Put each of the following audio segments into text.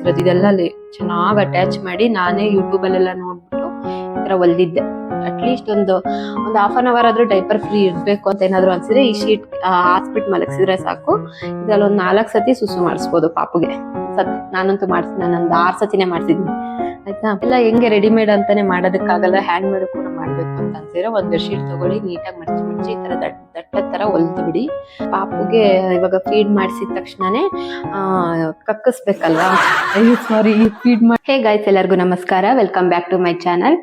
ಹೊಲ್ಸಿರೋದು ಇದೆಲ್ಲ ಚೆನ್ನಾಗಿ ಅಟ್ಯಾಚ್ ಮಾಡಿ ನಾನೇ ಯೂಟ್ಯೂಬ್ ಅಲ್ಲೆಲ್ಲ ನೋಡ್ಬಿಟ್ಟು ಈ ತರ ಹೊಲ್ದಿದ್ದೆ. ಅಟ್ಲೀಸ್ಟ್ ಒಂದು ಒಂದು ಹಾಫ್ ಅನ್ ಅವರ್ ಆದ್ರೂ ಡೈಪರ್ ಫ್ರೀ ಇರ್ಬೇಕು ಅಂತ ಏನಾದ್ರು ಅನ್ಸಿದ್ರೆ ಈ ಶೀಟ್ ಹಾಸ್ಪಿಟ್ ಮಲಗಿಸಿದ್ರೆ ಸಾಕು. ಇದ್ರಲ್ಲಿ ಒಂದ್ ನಾಲ್ಕು ಸತಿ ಸುಸು ಮಾಡಿಸ್ಬೋದು ಪಾಪುಗೆ. ಸತ್, ನಾನಂತೂ ಮಾಡಿಸ್, ನಾನೊಂದು ಆರ್ ಸತಿನೇ ಮಾಡಿಸಿದ್ದೀನಿ ಆಯ್ತಾ? ಎಲ್ಲ ಹೆಂಗೆ ರೆಡಿಮೇಡ್ ಅಂತಾನೆ ಮಾಡೋದಕ್ಕಾಗಲ್ಲ ಹ್ಯಾಂಡ್ ಮೇಡ್ ಕೂಡ. ಮಾಡ್ಬೇಕು ಅಂತ ಅನ್ಸಿದ್ರೆ ಒಂದ್ ಶೀಟ್ ತಗೊಳ್ಳಿ ನೀಟಾಗಿ ಮಡಚಿ ಮಡಚಿ ಈ ತರ ದಟ್ಟ ದಟ್ಟದ ತರ ಹೊಲ್ದು ಬಿಡಿ. ಪಾಪುಗೆ ಇವಾಗ ಫೀಡ್ ಮಾಡಿಸಿದ ತಕ್ಷಣನೇ ಕಕ್ಕಿಸ್ಬೇಕಲ್ವಾ? ಕಕ್ಕಸ್ಬೇಕಲ್ವಾ ಸಾರಿ ಫೀಡ್ ಮಾಡಿ ಹೇ ಗಾಯ್ಸ್ ಎಲ್ಲರಿಗೂ ನಮಸ್ಕಾರ. Welcome back to my channel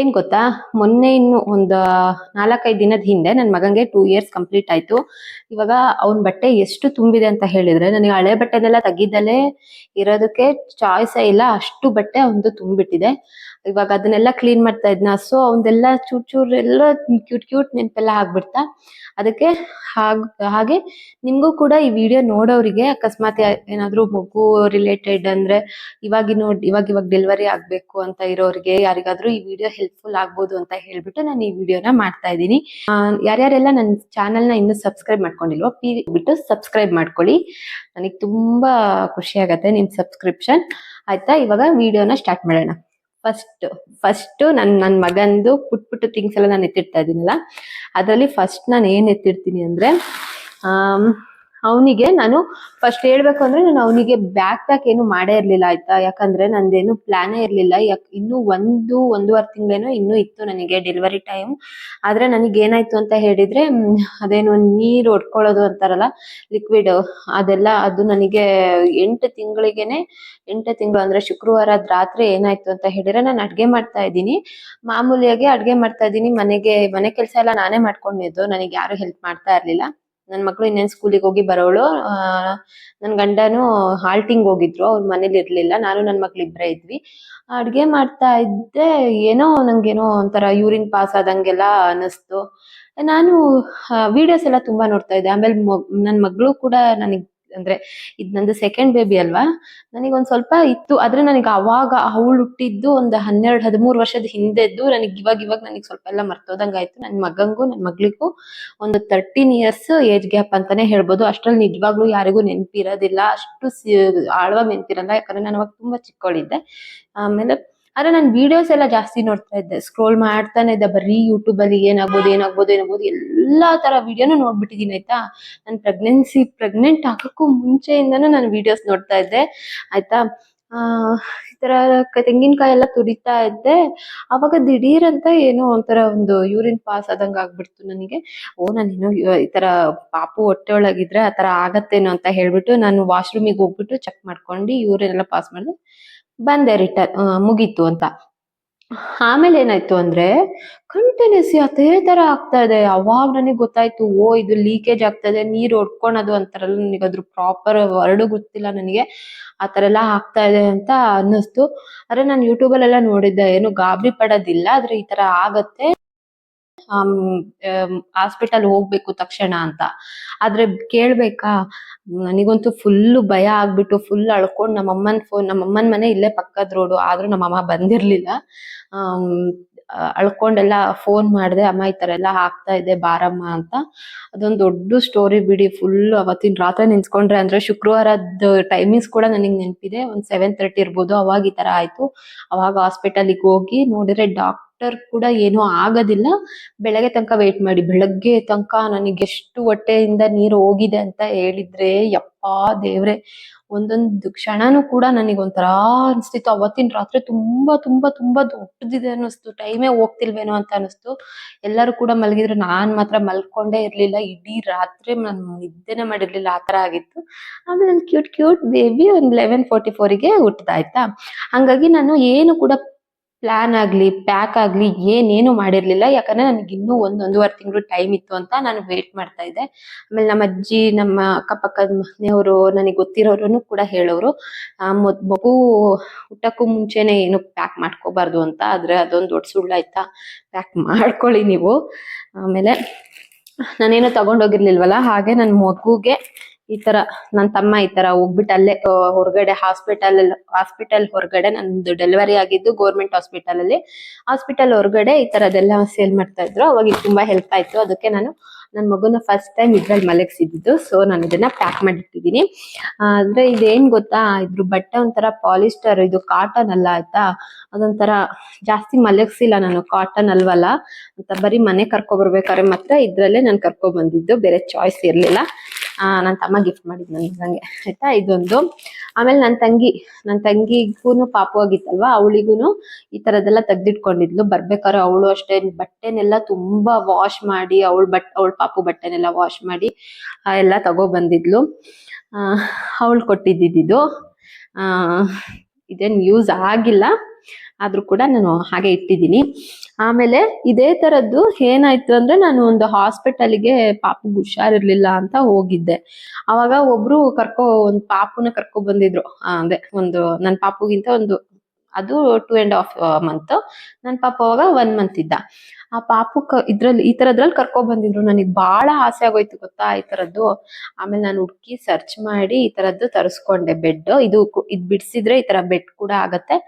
ಏನ್ ಗೊತ್ತಾ? ಮೊನ್ನೆ ಇನ್ನು ಒಂದು ನಾಲ್ಕೈದು ದಿನದ ಹಿಂದೆ ನನ್ನ ಮಗಂಗೆ ಟೂ ಇಯರ್ಸ್ ಕಂಪ್ಲೀಟ್ ಆಯ್ತು. ಇವಾಗ ಅವನ್ ಬಟ್ಟೆ ಎಷ್ಟು ತುಂಬಿದೆ ಅಂತ ಹೇಳಿದ್ರೆ ನನಗೆ ಹಳೆ ಬಟ್ಟೆನೆಲ್ಲ ತಗ್ಗಿದ್ದಲ್ಲೇ ಇರೋದಕ್ಕೆ ಚಾಯ್ಸೇ ಇಲ್ಲ. ಅಷ್ಟು ಬಟ್ಟೆ ಅವನು ತುಂಬಿಟ್ಟಿದೆ ಇವಾಗ ಅದನ್ನೆಲ್ಲ ಕ್ಲೀನ್ ಮಾಡ್ತಾ ಇದ್ನ. ಸೊ ಅವನ್ದೆಲ್ಲ ಚೂರ್ ಚೂರ್ ಎಲ್ಲ ಕ್ಯೂಟ್ ಕ್ಯೂಟ್ ನೆನಪೆಲ್ಲ ಆಗ್ಬಿಡ್ತಾ. ಅದಕ್ಕೆ ಹಾಗ್, ಹಾಗೆ ನಿಮ್ಗೂ ಕೂಡ ಈ ವಿಡಿಯೋ ನೋಡೋರಿಗೆ ಅಕಸ್ಮಾತ್ ಏನಾದ್ರು ಮಗು ರಿಲೇಟೆಡ್ ಅಂದ್ರೆ ಇವಾಗಿನ ಇವಾಗ ಇವಾಗ ಡೆಲಿವರಿ ಆಗ್ಬೇಕು ಅಂತ ಇರೋರಿಗೆ ಯಾರಿಗಾದ್ರೂ ಈ ವಿಡಿಯೋ ಹೆಲ್ಪ್ಫುಲ್ ಆಗ್ಬೋದು ಅಂತ ಹೇಳ್ಬಿಟ್ಟು ನಾನು ಈ ವಿಡಿಯೋನ ಮಾಡ್ತಾ ಇದ್ದೀನಿ. ಯಾರ್ಯಾರೆಲ್ಲ ನನ್ನ ಚಾನೆಲ್ನ ಇನ್ನೂ ಸಬ್ಸ್ಕ್ರೈಬ್ ಮಾಡ್ಕೊಂಡಿಲ್ವೋ ಪ್ಲೀ ಬಿಟ್ಟು ಸಬ್ಸ್ಕ್ರೈಬ್ ಮಾಡ್ಕೊಳ್ಳಿ. ನನಗೆ ತುಂಬಾ ಖುಷಿ ಆಗತ್ತೆ ನಿಮ್ ಸಬ್ಸ್ಕ್ರಿಪ್ಷನ್ ಆಯ್ತಾ? ಇವಾಗ ವಿಡಿಯೋನ ಸ್ಟಾರ್ಟ್ ಮಾಡೋಣ. ಫಸ್ಟ್ ಫಸ್ಟ್ ನನ್ ನನ್ ಮಗಂದು ಪುಟ್ ಪುಟ್ಟ ಥಿಂಗ್ಸ್ ಎಲ್ಲ ನಾನು ಎತ್ತಿಡ್ತಾ ಇದ್ದೀನಲ್ಲ, ಅದರಲ್ಲಿ ಫಸ್ಟ್ ನಾನು ಏನ್ ಎತ್ತಿಡ್ತೀನಿ ಅಂದ್ರೆ ಅವನಿಗೆ ನಾನು ಫಸ್ಟ್ ಹೇಳ್ಬೇಕು ಅಂದ್ರೆ ನಾನು ಅವನಿಗೆ ಬ್ಯಾಕ್ ಪ್ಯಾಕ್ ಏನು ಮಾಡೇ ಇರ್ಲಿಲ್ಲ ಆಯ್ತಾ? ಯಾಕಂದ್ರೆ ನಂದೇನು ಪ್ಲಾನೇ ಇರ್ಲಿಲ್ಲ. ಯಾಕೆ ಇನ್ನು ಒಂದು, ಒಂದೂವರೆ ತಿಂಗಳೇನೋ ಇನ್ನೂ ಇತ್ತು ನನಗೆ ಡೆಲಿವರಿ ಟೈಮ್ ಆದ್ರೆ ನನಗೆ ಏನಾಯ್ತು ಅಂತ ಹೇಳಿದ್ರೆ ಅದೇನು ನೀರು ಒಡ್ಕೊಳ್ಳೋದು ಅಂತಾರಲ್ಲ ಲಿಕ್ವಿಡ್ ಅದೆಲ್ಲ ಅದು ನನಗೆ ಎಂಟು ತಿಂಗಳಿಗೆನೆ, ಎಂಟು ತಿಂಗಳು ಅಂದ್ರೆ ಶುಕ್ರವಾರ ರಾತ್ರಿ ಏನಾಯ್ತು ಅಂತ ಹೇಳಿದ್ರೆ ನಾನು ಅಡ್ಗೆ ಮಾಡ್ತಾ ಇದ್ದೀನಿ. ಮಾಮೂಲಿಯಾಗಿ ಅಡ್ಗೆ ಮಾಡ್ತಾ ಇದ್ದೀನಿ. ಮನೆಗೆ, ಮನೆ ಕೆಲಸ ಎಲ್ಲ ನಾನೇ ಮಾಡ್ಕೊಂಡಿದ್ದು ನನಗೆ ಯಾರು ಹೆಲ್ಪ್ ಮಾಡ್ತಾ ಇರ್ಲಿಲ್ಲ. ನನ್ ಮಕ್ಳು ಇನ್ನೇನ್ ಸ್ಕೂಲಿಗೆ ಹೋಗಿ ಬರೋಳು ನನ್ ಗಂಡನು ಹಾಲ್ಟಿಂಗ್ ಹೋಗಿದ್ರು, ಅವ್ರ ಮನೇಲಿ ಇರ್ಲಿಲ್ಲ, ನಾನು ನನ್ ಮಕ್ಳು ಇಬ್ರೇ ಇದ್ವಿ. ಅಡ್ಗೆ ಮಾಡ್ತಾ ಇದ್ದೆ, ಏನೋ ನಂಗೇನೋ ಒಂಥರ ಯೂರಿನ್ ಪಾಸ್ ಆದಂಗೆಲ್ಲ ಅನಿಸ್ತು ನಾನು ವಿಡಿಯೋಸ್ ಎಲ್ಲ ತುಂಬಾ ನೋಡ್ತಾ ಇದ್ದೆ. ಆಮೇಲೆ ನನ್ ಮಗಳು ಕೂಡ ನನಗ್ ಅಂದ್ರೆ ಇದ್ ನಂದು ಸೆಕೆಂಡ್ ಬೇಬಿ ಅಲ್ವಾ? ನನಗೆ ಒಂದ್ ಸ್ವಲ್ಪ ಇತ್ತು, ಆದ್ರೆ ನನಗೆ ಅವಾಗ ಅವಳು ಹುಟ್ಟಿದ್ದು ಒಂದು ಹನ್ನೆರಡು, ಹದಿಮೂರು ವರ್ಷದ ಹಿಂದೆದ್ದು ನನಗೆ ಇವಾಗ ಇವಾಗ ನನಗೆ ಸ್ವಲ್ಪ ಎಲ್ಲ ಮರ್ತೋದಂಗ ಆಯ್ತು. ನನ್ನ ಮಗಂಗೂ ನನ್ನ ಮಗಳಿಗೂ ಒಂದು ತರ್ಟೀನ್ ಇಯರ್ಸ್ ಏಜ್ ಗ್ಯಾಪ್ ಅಂತಾನೆ ಹೇಳ್ಬೋದು. ಅಷ್ಟ್ರಲ್ಲಿ ನಿಜವಾಗ್ಲೂ ಯಾರಿಗೂ ನೆನಪಿರೋದಿಲ್ಲ. ಅಷ್ಟು ಆಳವಾಗಿ ನೆನಪಿರಲ್ಲ, ಯಾಕಂದ್ರೆ ನಾನು ಅವಾಗ ತುಂಬಾ ಚಿಕ್ಕವಳಿದ್ದೆ ಆಮೇಲೆ ಆದ್ರೆ ನಾನು ವಿಡಿಯೋಸ್ ಎಲ್ಲ ಜಾಸ್ತಿ ನೋಡ್ತಾ ಇದ್ದೆ. ಸ್ಕ್ರೋಲ್ ಮಾಡ್ತಾನೆ ಇದ್ದೆ. ಬರೀ ಯೂಟ್ಯೂಬ್ ಅಲ್ಲಿ ಏನಾಗ್ಬೋದು ಏನಾಗ್ಬೋದು ಏನಾಗ್ಬೋದು, ಎಲ್ಲಾ ತರ ವಿಡಿಯೋನು ನೋಡ್ಬಿಟ್ಟಿದೀನಿ, ಆಯ್ತಾ? ನಾನು ಪ್ರೆಗ್ನೆನ್ಸಿ ಪ್ರೆಗ್ನೆಂಟ್ ಆಗಕ್ಕೂ ಮುಂಚೆಯಿಂದನೂ ನಾನು ವಿಡಿಯೋಸ್ ನೋಡ್ತಾ ಇದ್ದೆ. ಆಯ್ತಾ? ಈ ತರ ತೆಂಗಿನಕಾಯಿ ಎಲ್ಲ ತುರಿತಾ ಇದ್ದೆ. ಅವಾಗ ದಿಢೀರ್ ಅಂತ ಏನೋ ಒಂಥರ ಒಂದು ಯೂರಿನ್ ಪಾಸ್ ಆದಂಗ ಆಗ್ಬಿಡ್ತು ನನಗೆ. ಓ, ನಾನೇನೋ ಈ ತರ ಪಾಪು ಹೊಟ್ಟೆ ಒಳಗಿದ್ರೆ ಆ ತರ ಆಗತ್ತೇನೋ ಅಂತ ಹೇಳ್ಬಿಟ್ಟು ನಾನು ವಾಶ್ರೂಮಿಗೆ ಹೋಗ್ಬಿಟ್ಟು ಚೆಕ್ ಮಾಡ್ಕೊಂಡು ಯೂರಿನ್ ಎಲ್ಲ ಪಾಸ್ ಮಾಡಿದೆ. ಬಂದೆ ರಿಟರ್ನ್ ಮುಗೀತು ಅಂತ. ಆಮೇಲೆ ಏನಾಯ್ತು ಅಂದ್ರೆ ಕಂಟಿನ್ಯೂಸ್ ಅದೇ ತರ ಆಗ್ತಾ ಇದೆ. ಅವಾಗ ನನಗೆ ಗೊತ್ತಾಯ್ತು, ಓ, ಇದು ಲೀಕೇಜ್ ಆಗ್ತಾ ಇದೆ, ನೀರ್ ಹೊಡ್ಕೊಳೋದು ಅಂತಾರಲ್ಲ, ನನಗೆ ಅದ್ರ ಪ್ರಾಪರ್ ವರ್ಡ್ ಗೊತ್ತಿಲ್ಲ ನನಗೆ. ಆ ತರ ಎಲ್ಲ ಆಗ್ತಾ ಇದೆ ಅಂತ ಅನ್ನಿಸ್ತು. ಆದ್ರೆ ನಾನು ಯೂಟ್ಯೂಬಲ್ಲೆಲ್ಲ ನೋಡಿದ್ದೆ, ಏನು ಗಾಬರಿ ಪಡೋದಿಲ್ಲ, ಆದ್ರೆ ಈ ತರ ಆಗತ್ತೆ. ಹಾಸ್ಪಿಟಲ್ ಹೋಗ್ಬೇಕು ತಕ್ಷಣ ಅಂತ. ಆದ್ರೆ ಕೇಳ್ಬೇಕಾ, ನನಗಂತೂ ಫುಲ್ ಭಯ ಆಗ್ಬಿಟ್ಟು ಫುಲ್ ಅಳ್ಕೊಂಡ್ ನಮ್ಮಮ್ಮನ ಫೋನ್ ನಮ್ಮಮ್ಮನ ಮನೆ ಇಲ್ಲೇ ಪಕ್ಕದ ರೋಡು ಆದ್ರೂ ನಮ್ಮಮ್ಮ ಬಂದಿರ್ಲಿಲ್ಲ. ಅಳ್ಕೊಂಡೆಲ್ಲ ಫೋನ್ ಮಾಡಿದೆ, ಅಮ್ಮ, ಈ ತರ ಎಲ್ಲ ಆಗ್ತಾ ಇದೆ ಬಾರಮ್ಮ ಅಂತ. ಅದೊಂದು ದೊಡ್ಡ ಸ್ಟೋರಿ ಬಿಡಿ ಫುಲ್ ಅವತ್ತಿನ ರಾತ್ರಿ ನಿಂತ್ಕೊಂಡ್ರೆ ಅಂದ್ರೆ ಶುಕ್ರವಾರದ ಟೈಮಿಂಗ್ಸ್ ಕೂಡ ನನಗೆ ನೆನಪಿದೆ. ಒಂದ್ ಸೆವೆನ್ ತರ್ಟಿ ಇರ್ಬೋದು, ಅವಾಗ ಈ ತರ ಆಯ್ತು. ಅವಾಗ ಹಾಸ್ಪಿಟಲ್ಗೆ ಹೋಗಿ ನೋಡಿದ್ರೆ ಡಾಕ್ಟರ್ ಕೂಡ ಏನು ಆಗೋದಿಲ್ಲ. ಬೆಳಗ್ಗೆ ತನಕ ವೇಟ್ ಮಾಡಿ. ಬೆಳಗ್ಗೆ ತನಕ ನನಗೆ ಎಷ್ಟು ಹೊಟ್ಟೆಯಿಂದ ನೀರು ಹೋಗಿದೆ ಅಂತ ಹೇಳಿದ್ರೆ, ಯಪ್ಪಾ ದೇವ್ರೆ, ಒಂದೊಂದು ಕ್ಷಣನೂ ಕೂಡ ನನಗೆ ಒಂಥರ ಅನಿಸ್ತಿತ್ತು. ಅವತ್ತಿನ ರಾತ್ರಿ ತುಂಬಾ ತುಂಬಾ ತುಂಬಾ ದೊಡ್ಡದಿದೆ ಅನ್ನಿಸ್ತು. ಟೈಮೇ ಹೋಗ್ತಿಲ್ವೇನೋ ಅಂತ ಅನಿಸ್ತು ಎಲ್ಲರೂ ಕೂಡ ಮಲಗಿದ್ರು ನಾನ್ ಮಾತ್ರ ಮಲ್ಕೊಂಡೇ ಇರಲಿಲ್ಲ. ಇಡೀ ರಾತ್ರಿ ನಾನು ನಿದ್ದೆನೆ ಮಾಡಿರಲಿಲ್ಲ. ಆ ತರ ಆಗಿತ್ತು. ಆಮೇಲೆ ನನ್ ಕ್ಯೂಟ್ ಕ್ಯೂಟ್ ಬೇಬಿ ಒಂದ್ ಲೆವೆನ್ ಫೋರ್ಟಿ ಫೋರಿಗೆ ಹುಟ್ಟದಾಯ್ತಾ ಹಂಗಾಗಿ ನಾನು ಏನು ಕೂಡ ಪ್ಲಾನ್ ಆಗ್ಲಿ ಪ್ಯಾಕ್ ಆಗ್ಲಿ ಏನೇನು ಮಾಡಿರಲಿಲ್ಲ. ಯಾಕಂದ್ರೆ ನನಗೆ ಇನ್ನೂ ಒಂದ್ ತಿಂಗಳು ಟೈಮ್ ಇತ್ತು ಅಂತ ನಾನು ವೇಟ್ ಮಾಡ್ತಾ ಇದ್ದೆ. ಆಮೇಲೆ ನಮ್ಮ ಅಜ್ಜಿ, ನಮ್ಮ ಅಕ್ಕಪಕ್ಕದ ಮನೆಯವರು, ನನಗೆ ಗೊತ್ತಿರೋರು ಕೂಡ ಹೇಳೋರು ಮಗು ಊಟಕ್ಕೂ ಮುಂಚೆನೆ ಏನು ಪ್ಯಾಕ್ ಮಾಡ್ಕೋಬಾರ್ದು ಅಂತ, ಆದ್ರೆ ಅದೊಂದು ದೊಡ್ಡ ಸುಳ್ಳು ಆಯ್ತಾ ಪ್ಯಾಕ್ ಮಾಡ್ಕೊಳ್ಳಿ ನೀವು. ಆಮೇಲೆ ನಾನೇನು ತಗೊಂಡೋಗಿರ್ಲಿಲ್ವಲ್ಲ ಹಾಗೆ ನನ್ನ ಮಗುಗೆ ಈ ತರ ನನ್ ತಮ್ಮ ಈ ತರ ಹೋಗ್ಬಿಟ್ಟು ಅಲ್ಲೇ ಹೊರಗಡೆ ಹಾಸ್ಪಿಟಲ್ ಹಾಸ್ಪಿಟಲ್ ಹೊರಗಡೆ ನಂದು ಡೆಲಿವರಿ ಆಗಿದ್ದು ಗೌರ್ಮೆಂಟ್ ಹಾಸ್ಪಿಟಲ್ ಅಲ್ಲಿ. ಹಾಸ್ಪಿಟಲ್ ಹೊರಗಡೆ ಈ ತರದೆಲ್ಲ ಸೇಲ್ ಮಾಡ್ತಾ ಇದ್ರು. ಅವಾಗ ತುಂಬಾ ಹೆಲ್ಪ್ ಆಯ್ತು. ಅದಕ್ಕೆ ನಾನು ನನ್ನ ಮಗುನ ಫಸ್ಟ್ ಟೈಮ್ ಇದ್ರಲ್ಲಿ ಮಲಗಿಸಿದ್ದು. ಸೊ ನಾನು ಇದನ್ನ ಪ್ಯಾಕ್ ಮಾಡಿಟ್ಟಿದ್ದೀನಿ. ಅಂದ್ರೆ ಇದೇನ್ ಗೊತ್ತಾ? ಇದ್ರ ಬಟ್ಟೆ ಒಂಥರ ಪಾಲಿಸ್ಟರ್ ಇದು ಕಾಟನ್ ಅಲ್ಲ ಆಯ್ತಾ? ಅದೊಂಥರ ಜಾಸ್ತಿ ಮಲಗಿಸಿಲ್ಲ ನಾನು. ಕಾಟನ್ ಅಲ್ವಲ್ಲ? ಅಂತ ಬರೀ ಮನೆ ಕರ್ಕೊ ಬರ್ಬೇಕಾದ್ರೆ ಮಾತ್ರ ಇದ್ರಲ್ಲೇ ನಾನು ಕರ್ಕೊ ಬಂದಿದ್ದು. ಬೇರೆ ಚಾಯ್ಸ್ ಇರ್ಲಿಲ್ಲ. ನನ್ನ ತಮ್ಮ ಗಿಫ್ಟ್ ಮಾಡಿದ್ ನನಗೆ ಆಯ್ತಾ? ಇದೊಂದು. ಆಮೇಲೆ ನನ್ನ ತಂಗಿ ನನ್ನ ತಂಗಿಗೂನು ಪಾಪು ಆಗಿತ್ತಲ್ವಾ ಅವಳಿಗೂನು ಈ ತರದೆಲ್ಲ ತೆಗ್ದಿಟ್ಕೊಂಡಿದ್ಲು. ಬರ್ಬೇಕಾದ್ರೆ ಅವಳು ಅಷ್ಟೇ ಬಟ್ಟೆನೆಲ್ಲ ತುಂಬಾ ವಾಶ್ ಮಾಡಿ ಅವಳು ಬಟ್ ಅವಳ ಪಾಪು ಬಟ್ಟೆನೆಲ್ಲ ವಾಶ್ ಮಾಡಿ ಆ, ಎಲ್ಲ ತಗೋ ಬಂದಿದ್ಲು ಅವಳು ಕೊಟ್ಟಿದ್ದಿದ್ದು ಇದೇನ್ ಯೂಸ್ ಆಗಿಲ್ಲ. ಆದ್ರೂ ಕೂಡ ನಾನು ಹಾಗೆ ಇಟ್ಟಿದ್ದೀನಿ. ಆಮೇಲೆ ಇದೇ ತರದ್ದು ಏನಾಯ್ತು ಅಂದ್ರೆ ನಾನು ಒಂದು ಹಾಸ್ಪಿಟಲ್ಗೆ ಪಾಪುಗ್ ಹುಷಾರಿರ್ಲಿಲ್ಲ ಅಂತ ಹೋಗಿದ್ದೆ. ಅವಾಗ ಒಬ್ರು ಕರ್ಕೊ, ಒಂದ್ ಪಾಪುನ ಕರ್ಕೊ ಬಂದಿದ್ರು. ಅಂದ್ರೆ ಅದೇ, ಒಂದು ನನ್ ಪಾಪುಗಿಂತ ಒಂದು, ಅದು ಟೂ ಅಂಡ್ ಹಾಫ್ ಮಂತ್ ನನ್ ಪಾಪ ಅವಾಗ ಒನ್ ಮಂತ್ ಇದ್ದ. ಆ ಪಾಪು ಕ ಇದ್ರಲ್ಲಿ, ಈ ತರದ್ರಲ್ಲಿ ಕರ್ಕೊಂಡ್ ಬಂದಿದ್ರು. ನನಗ್ ಬಹಳ ಆಸೆ ಆಗೋಯ್ತು ಗೊತ್ತಾ ಈ ತರದ್ದು? ಆಮೇಲೆ ನಾನು ಹುಡ್ಕಿ ಸರ್ಚ್ ಮಾಡಿ ಈ ತರದ್ದು ತರಿಸ್ಕೊಂಡೆ. ಬೆಡ್ ಇದು ಇದ್ ಬಿಡ್ಸಿದ್ರೆ ಈ ತರ ಬೆಡ್ ಕೂಡ ಆಗತ್ತೆ.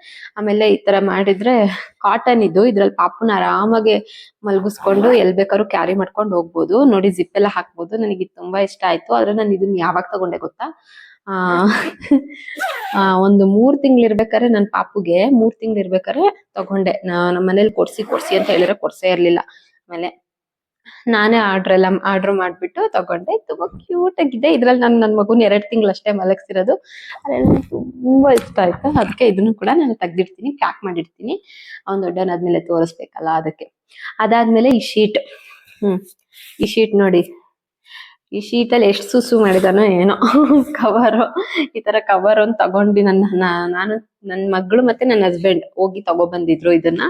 ಆಮೇಲೆ ಈ ತರ ಮಾಡಿದ್ರೆ ಕಾಟನ್ ಇದು ಇದ್ರಲ್ಲಿ ಪಾಪುನ ಆರಾಮಾಗಿ ಮಲಗಿಸ್ಕೊಂಡು ಎಲ್ ಬೇಕಾದ್ರು ಕ್ಯಾರಿ ಮಾಡ್ಕೊಂಡು ಹೋಗ್ಬೋದು. ನೋಡಿ ಜಿಪ್ ಎಲ್ಲ ಹಾಕ್ಬೋದು. ನನಗೆ ಇದು ತುಂಬಾ ಇಷ್ಟ ಆಯ್ತು. ಆದ್ರೆ ನಾನು ಇದನ್ನ ಯಾವಾಗ ತಗೊಂಡೆ ಗೊತ್ತಾ? ಒಂದು ಮೂರ್ ತಿಂಗ್ಳು ಇರ್ಬೇಕಾದ್ರೆ ನನ್ ಪಾಪುಗೆ ಮೂರ್ ಇರ್ಬೇಕಾರೆ ತಗೊಂಡೆ. ನಮ್ಮ ಮನೇಲಿ ಕೊಡ್ಸಿ ಕೊಡ್ಸಿ ಅಂತ ಹೇಳಿದ್ರೆ ಕೊಡ್ಸೇ ಇರ್ಲಿಲ್ಲ. ಆಮೇಲೆ ನಾನೇ ಆರ್ಡರ್ ಎಲ್ಲ, ಆರ್ಡರ್ ಮಾಡ್ಬಿಟ್ಟು ತಗೊಂಡೆ. ತುಂಬಾ ಕ್ಯೂಟ್ ಆಗಿದೆ. ಇದ್ರಲ್ಲಿ ನಾನು ನನ್ನ ಮಗುನ ಎರಡ್ ತಿಂಗಳು ಅಷ್ಟೇ ಮಲಗಿಸಿರೋದು ಅದೆಲ್ಲ ತುಂಬಾ ಇಷ್ಟ ಆಯ್ತು. ಅದಕ್ಕೆ ಇದನ್ನು ಕೂಡ ನಾನು ತೆಗ್ದಿರ್ತೀನಿ ಪ್ಯಾಕ್ ಮಾಡಿರ್ತೀನಿ ದೊಡ್ಡ ದೊಡ್ಡವನಾದ್ಮೇಲೆ ತೋರಿಸ್ಬೇಕಲ್ಲ ಅದಕ್ಕೆ. ಅದಾದ್ಮೇಲೆ ಈ ಶೀಟ್. ಹ್ಮ್, ಈ ಶೀಟ್ ನೋಡಿ. ಈ ಶೀತಲ್ ಎಷ್ಟು ಸುಸು ಮಾಡಿದಾನೋ ಏನೋ ಕವರ್ ಈ ತರ ಕವರ್ ಒಂದು ತಗೊಂಡು ನನ್ನ ನಾನು ನನ್ನ ಮಗಳು ಮತ್ತೆ ನನ್ನ ಹಸ್ಬೆಂಡ್ ಹೋಗಿ ತಗೊಬಂದಿದ್ರು ಇದನ್ನ.